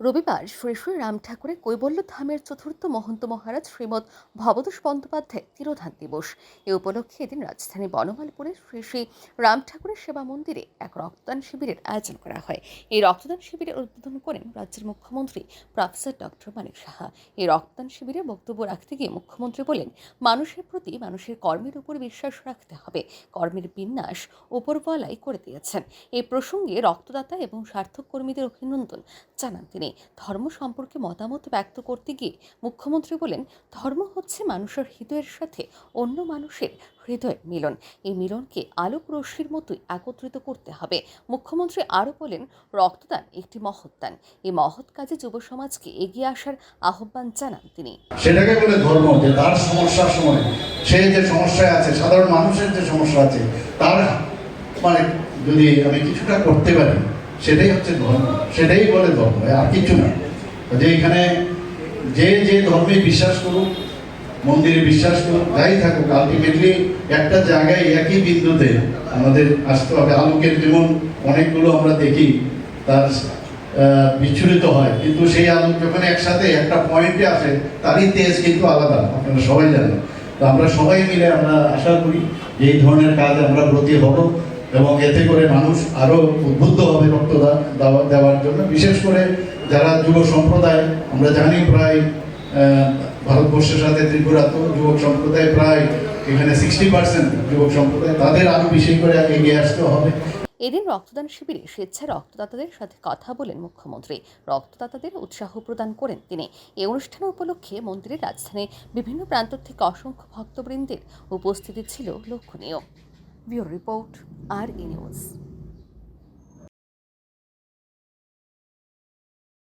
রবিবার শ্রী শ্রী রাম ঠাকুরের কৈবল্য ধামের চতুর্থ মহন্ত মহারাজ শ্রীমৎ ভবতোষ বন্দ্যোপাধ্যায় তিরোধান দিবস। এ উপলক্ষে এদিন রাজধানী বনমালপুরে শ্রী শ্রী রাম ঠাকুরের সেবা মন্দিরে এক রক্তদান শিবিরের আয়োজন করা হয়। এই রক্তদান শিবিরে উদ্বোধন করেন রাজ্যের মুখ্যমন্ত্রী প্রফেসর ডক্টর মানিক সাহা। এই রক্তদান শিবিরে বক্তব্য রাখতে গিয়ে মুখ্যমন্ত্রী বলেন, মানুষের প্রতি মানুষের কর্মের উপর বিশ্বাস রাখতে হবে। কর্মের বিন্যাস উপরওয়ালাই করে দিয়েছেন। এই প্রসঙ্গে রক্তদাতা এবং সার্থক কর্মীদের অভিনন্দন জানান তিনি। ধর্ম সম্পর্কে মতামত ব্যক্ত করতে গিয়ে মুখ্যমন্ত্রী বলেন, ধর্ম হচ্ছে মানুষের হৃদয়ের সাথে অন্য মানুষের হৃদয়ের মিলন। এই মিলনকে আলোক রশ্মির মতোই একত্রিত করতে হবে। মুখ্যমন্ত্রী আরও বলেন, রক্তদান একটি মহৎ এই মহৎ কাজে যুব সমাজকে এগিয়ে আসার আহ্বান জানান তিনি। সেটাকে বলে ধর্ম, যে তার সমস্যার সময়, সে যে সমস্যায় আছে, সাধারণ মানুষের যে সমস্যা আছে, তার মানে যদি আমি কিছুটা করতে পারি সেটাই হচ্ছে ধর্ম। সেটাই বলে ধর্ম আর কিছু না। যে এখানে যে যে ধর্মে বিশ্বাস করুক, মন্দিরে বিশ্বাস করুক, যাই থাকুক আলটিমেটলি একটা জায়গায় একই বিন্দুতে আমাদের আসতে হবে। আলোকের যেমন অনেকগুলো আমরা দেখি, তার বিচ্ছুরিত হয়। কিন্তু সেই আলো যখন একসাথে একটা পয়েন্টে আসে, তারই তেজ কিন্তু আলাদা, আপনারা সবাই জানেন। তো আমরা সবাই মিলে আমরা আশা করি যে এই ধরনের কাজ আমরা ব্রতী হব। এবং এতে করে মানুষ আরও উদ্বুদ্ধ হবে দেওয়া- দেওয়ার জন্য। বিশেষ করে যারা যুব সম্প্রদায়, আমরা জানি প্রায় ভারতবর্ষের সাথে ত্রিপুরা তো যুবক সম্প্রদায় প্রায় এখানে সিক্সটি পার্সেন্ট যুবক সম্প্রদায়। তাদের আরও বেশি করে এগিয়ে আসতে হবে। এদিন রক্তদান শিবিরে স্বেচ্ছায় রক্তদাতাদের সাথে কথা বলেন মুখ্যমন্ত্রী। রক্তদাতাদের উৎসাহ প্রদান করেন তিনি। এই অনুষ্ঠান উপলক্ষে মন্দিরের রাজধানীর বিভিন্ন প্রান্ত থেকে অসংখ্য ভক্তবৃন্দের উপস্থিতি ছিল লক্ষণীয় View Report, RE News.